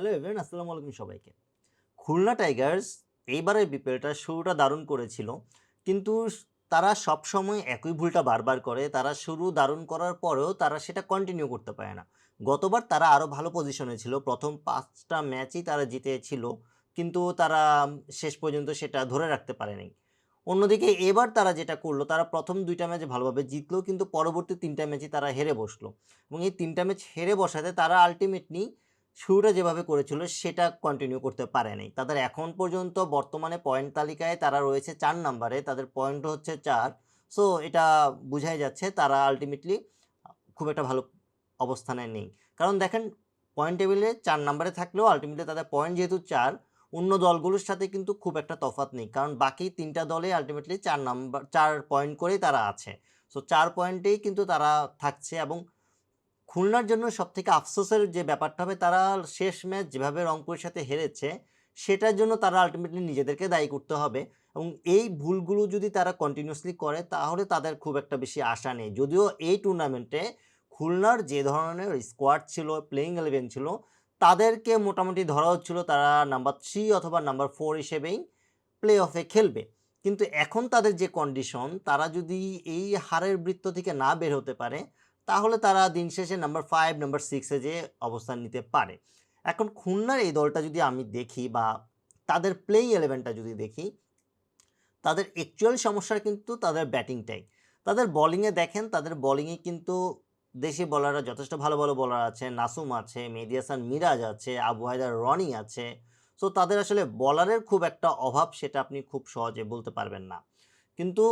Hello everyone আসসালামু আলাইকুম সবাইকে। খুলনা টাইগার্স এইবারের বিপিএলটা শুরুটা দারুণ করেছিল, কিন্তু তারা সব সময় একই ভুলটা বারবার করে, তারা শুরু দারুণ করার পরেও তারা সেটা কন্টিনিউ করতে পারে না। গতবার তারা আরও ভালো পজিশনে ছিল, প্রথম পাঁচটা ম্যাচই তারা জিতেছিল, কিন্তু তারা শেষ পর্যন্ত সেটা ধরে রাখতে পারেনি। অন্যদিকে এবার তারা যেটা করল, তারা প্রথম দুইটা ম্যাচ ভালোভাবে জিতলো, কিন্তু পরবর্তী তিনটা ম্যাচই তারা হেরে বসল। এবং এই তিনটা ম্যাচ হেরে বসাতে তারা আলটিমেটলি শুরুটা যেভাবে করেছিল সেটা কন্টিনিউ করতে পারেনি তাদের এখন পর্যন্ত বর্তমানে পয়েন্ট তালিকায় তারা রয়েছে চার নাম্বারে তাদের পয়েন্ট হচ্ছে চার। সো এটা বোঝাই যাচ্ছে তারা আলটিমেটলি খুব একটা ভালো অবস্থানে নেই। কারণ দেখেন পয়েন্ট টেবিলে চার নাম্বারে থাকলেও আলটিমেটলি তাদের পয়েন্ট যেহেতু চার, অন্য দলগুলোর সাথে কিন্তু খুব একটা তফাৎ নেই। কারণ বাকি তিনটা দলে আলটিমেটলি চার নাম্বার চার পয়েন্ট করেই তারা আছে। সো চার পয়েন্টেই কিন্তু তারা থাকছে এবং খুলনার জন্য সবথেকে আফসোসের যে ব্যাপারটা হবে, তারা শেষ ম্যাচ যেভাবে রংপুরের সাথে হেরেছে, সেটার জন্য তারা আলটিমেটলি নিজেদেরকে দায়ী করতে হবে। এবং এই ভুলগুলো যদি তারা কন্টিনিউসলি করে, তাহলে তাদের খুব একটা বেশি আশা নেই। যদিও এই টুর্নামেন্টে খুলনার যে ধরনের স্কোয়াড ছিল প্লেইং ইলেভেন ছিল, তাদেরকে মোটামুটি ধরা হচ্ছিল তারা নাম্বার থ্রি অথবা নাম্বার ফোর হিসেবেই প্লে অফে খেলবে। কিন্তু এখন তাদের যে কন্ডিশন তারা যদি এই হারের বৃত্ত থেকে না বের হতে পারে তাহলে তারা দিন শেষে নাম্বার ফাইভ নাম্বার সিক্সে যে অবস্থান নিতে পারে। এখন খুলনার এই দলটা যদি আমি দেখি বা তাদের প্লেইং ইলেভেনটা যদি দেখি, তাদের অ্যাকচুয়াল সমস্যা কিন্তু তাদের ব্যাটিংটাই তাদের বলিংয়ে দেখেন, তাদের বলিংয়ে কিন্তু দেশি বলাররা যথেষ্ট ভালো ভালো বলার আছে। নাসুম আছে, মেহেদি হাসান মিরাজ আছে, আবু হায়দার রনি আছে। সো তাদের আসলে বলারের খুব একটা অভাব সেটা আপনি খুব সহজে বলতে পারবেন না। কিন্তু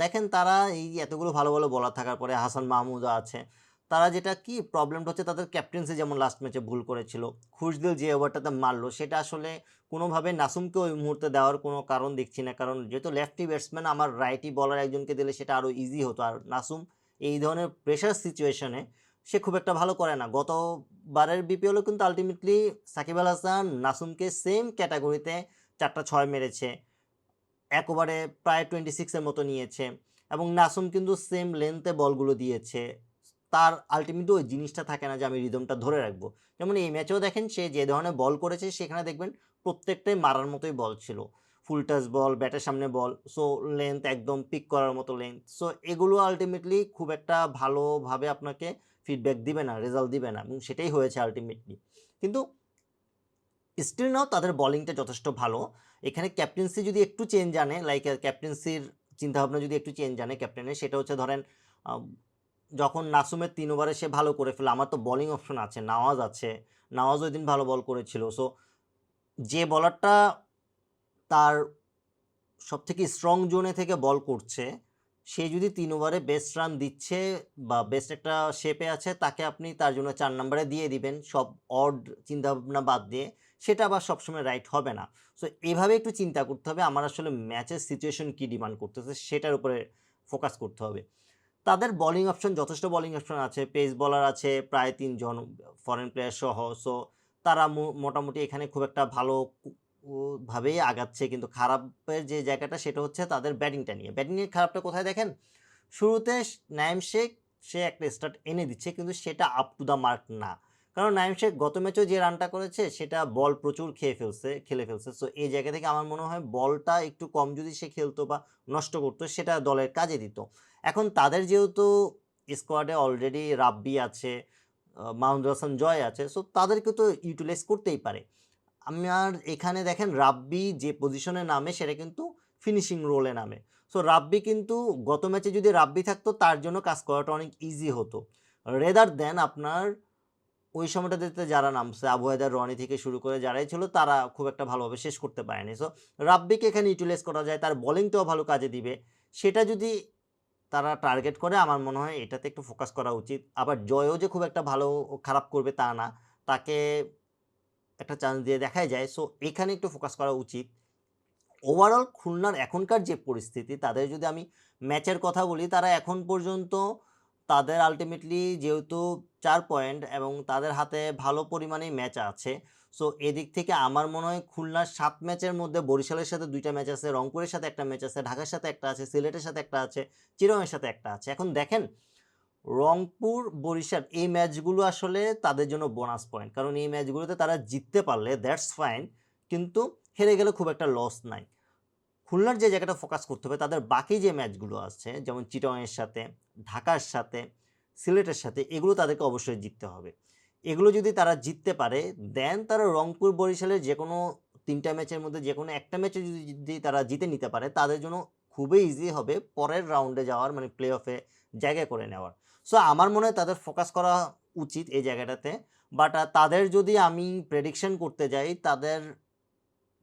দেখেন তারা এই এতগুলো ভালো ভালো বলার থাকার পরে হাসান মাহমুদও আছে। তারা যেটা কি প্রবলেমটা হচ্ছে তাদের ক্যাপ্টেন্সি যেমন লাস্ট ম্যাচে ভুল করেছিল, খুশদিল যে ওভারটাতে মারলো, সেটা আসলে কোনোভাবে নাসুমকে ওই মুহূর্তে দেওয়ার কোনো কারণ দেখছি না। কারণ যেহেতু লেফটি ব্যাটসম্যান আমার রাইটি বলার একজনকে দিলে সেটা আরও ইজি হতো। আর নাসুম এই ধরনের প্রেশার সিচুয়েশনে সে খুব একটা ভালো করে না। গতবারের বিপিএলও কিন্তু আলটিমেটলি সাকিব আল হাসান নাসুমকে সেম ক্যাটাগরিতে চারটা ছয় মেরেছে। এক ওভারে প্রায় টোয়েন্টি সিক্সের মতো নিয়েছে এবং নাসুম কিন্তু সেম লেন্থে বলগুলো দিয়েছে। তার আলটিমেটলি ওই জিনিসটা থাকে না যে আমি রিদমটা ধরে রাখব। যেমন এই ম্যাচেও দেখেন সে যে ধরনের বল করেছে সেখানে দেখবেন প্রত্যেকটাই মারার মতোই বল ছিল। ফুল টাচ বল ব্যাটের সামনে বল সো লেন্থ একদম পিক করার মতো লেন্থ সো এগুলো আলটিমেটলি খুব একটা ভালোভাবে আপনাকে ফিডব্যাক দিবে না রেজাল্ট দিবে না এবং সেটাই হয়েছে আলটিমেটলি কিন্তু স্টিল নাও তাদের বলিংটা যথেষ্ট ভালো। এখানে ক্যাপ্টেন্সি যদি একটু চেঞ্জ আনে লাইক ক্যাপ্টেন্সির চিন্তাভাবনা যদি একটু চেঞ্জ আনে ক্যাপ্টেনের সেটা হচ্ছে ধরেন যখন নাসুমের তিন ওভারে সে ভালো করে ফেলে, আমার তো বলিং অপশন আছে, নওয়াজ আছে, নওয়াজ ওই দিন ভালো বল করেছিল। সো যে বলারটা তার সব থেকে স্ট্রং জোনে থেকে বল করছে, সে যদি তিন ওভারে বেস্ট রান দিচ্ছে বা বেস্ট একটা শেপে আছে, তাকে আপনি তার জন্য চার নম্বরে দিয়ে দিবেন। সব অড চিন্তাভাবনা বাদ দিয়ে সেটা আবার সবসময় রাইট হবে না। সো এভাবে একটু চিন্তা করতে হবে। আমার আসলে ম্যাচের সিচুয়েশন কী ডিমান্ড করতেছে সেটার উপরে ফোকাস করতে হবে। তাদের বোলিং অপশন যথেষ্ট বোলিং অপশন আছে। পেস বলার আছে, প্রায় তিনজন ফরেন প্লেয়ার সহ। সো তারা মোটামুটি এখানে খুব একটা ভালো ভাবেই আগাচ্ছে। কিন্তু খারাপের যে জায়গাটা সেটা হচ্ছে তাদের ব্যাটিংটা নিয়ে। ব্যাটিংয়ের খারাপটা কোথায় দেখেন? শুরুতে নাইম শেখ, সে একটা স্টার্ট এনে দিচ্ছে। কিন্তু সেটা আপ টু দ্য মার্ক না। কারণ নাইম শেখ গত ম্যাচেও যে রানটা করেছে, সেটা বল প্রচুর খেয়ে ফেলছে, খেলে ফেলছে। সো এই জায়গা থেকে আমার মনে হয় বলটা একটু কম যদি সে খেলতো বা নষ্ট করতো, সেটা দলের কাজে দিত। এখন তাদের যেহেতু স্কোয়াডে অলরেডি রাব্বি আছে মাহমুদুল হাসান জয় আছে সো তাদেরকে তো ইউটিলাইজ করতেই পারে। আমার এখানে দেখেন রাব্বি যে পজিশনে নামে, সেটা কিন্তু ফিনিশিং রোলে নামে। সো রাব্বি কিন্তু গত ম্যাচে যদি রাব্বি থাকতো, তার জন্য কাজ করাটা অনেক ইজি হতো। রেদার দেন আপনার ওই সময়টাতে যারা নামছে, আবু হায়দার রনি থেকে শুরু করে যারাই ছিল, তারা খুব একটা ভালোভাবে শেষ করতে পারেনি। সো রাব্বিকে এখানে ইউটিলাইজ করা যায়, তার বোলিংটাও ভালো কাজে দিবে। সেটা যদি তারা টার্গেট করে, আমার মনে হয় এটাতে একটু ফোকাস করা উচিত। আবার জয়ও যে খুব একটা ভালো খারাপ করবে তা না, তাকে একটা চান্স দিয়ে দেখাই যায়। সো এখানে একটু ফোকাস করা উচিত। ওভারঅল খুলনার এখনকার যে পরিস্থিতি, তাদের যদি আমি ম্যাচের কথা বলি, তারা এখন পর্যন্ত তাদের আলটিমেটলি যেহেতু চার পয়েন্ট এবং তাদের হাতে ভালো পরিমাণেই ম্যাচ আছে সো এদিক থেকে আমার মনে হয় খুলনার সাত ম্যাচের মধ্যে বরিশালের সাথে দুইটা ম্যাচ আছে, রংপুরের সাথে একটা ম্যাচ আছে, ঢাকার সাথে একটা আছে, সিলেটের সাথে একটা আছে চিরমের সাথে একটা আছে। এখন দেখেন, রংপুর, বরিশাল এই ম্যাচগুলো আসলে তাদের জন্য বোনাস পয়েন্ট কারণ এই ম্যাচগুলোতে তারা জিততে পারলে দ্যাটস ফাইন কিন্তু হেরে গেলে খুব একটা লস নাই। খুলনার যে জায়গাটা ফোকাস করতে হবে, তাদের বাকি যে ম্যাচগুলো আছে, যেমন চিটংয়ের সাথে ঢাকার সাথে, সিলেটের সাথে, এগুলো তাদেরকে অবশ্যই জিততে হবে। এগুলো যদি তারা জিততে পারে দেন তারা রংপুর, বরিশালের যে কোনো তিনটা ম্যাচের মধ্যে যে কোনো একটা ম্যাচে যদি যদি তারা জিতে নিতে পারে, তাদের জন্য খুবই ইজি হবে পরের রাউন্ডে যাওয়ার মানে প্লে অফে জায়গা করে নেওয়ার। সো আমার মনে হয় তাদের ফোকাস করা উচিত এই জায়গাটাতে বাট তাদের যদি আমি প্রেডিকশন করতে যাই, তাদের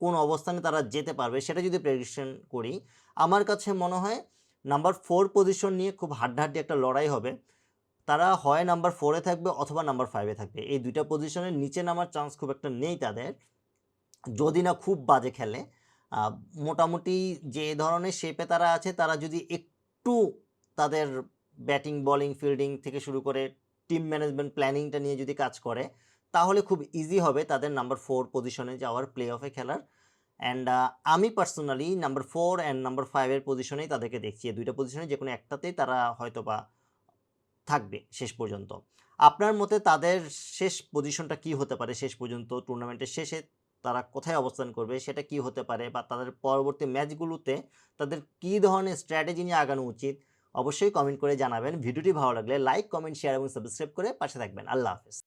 কোন অবস্থানে তারা যেতে পারবে সেটা যদি প্রেডিকশন করি, আমার কাছে মনে হয় নাম্বার ফোর পজিশন নিয়ে খুব হাড্ডাহাড্ডি একটা লড়াই হবে। তারা হয় নাম্বার ফোরে থাকবে অথবা নাম্বার ফাইভে থাকবে। এই দুইটা পজিশনের নিচে নামার চান্স খুব একটা নেই তাদের। যদি না খুব বাজে খেলে মোটামুটি যে ধরনের শেপে তারা আছে, তারা যদি একটু তাদের ব্যাটিং বোলিং ফিল্ডিং থেকে শুরু করে টিম ম্যানেজমেন্ট প্ল্যানিংটা নিয়ে যদি কাজ করে তাহলে খুব ইজি হবে তাদের নাম্বার ফোর পজিশনে যাওয়ার প্লে অফে খেলার। অ্যান্ড আমি personally number four and number ফাইভের পজিশনেই তাদেরকে দেখছি। এই দুইটা পজিশনে যে কোনো একটাতেই তারা হয়তো বা থাকবে শেষ পর্যন্ত। আপনার মতে তাদের শেষ পজিশনটা কি হতে পারে শেষ পর্যন্ত? টুর্নামেন্টের শেষে তারা কোথায় অবস্থান করবে? সেটা কি হতে পারে? বা তাদের পরবর্তী ম্যাচগুলোতে তাদের কী ধরনের স্ট্র্যাটেজি নিয়ে আগানো উচিত? অবশ্যই কমেন্ট করে জানাবেন। ভিডিওটি ভালো লাগলে লাইক কমেন্ট শেয়ার এবং সাবস্ক্রাইব করে পাশে থাকবেন। আল্লাহ হাফেজ।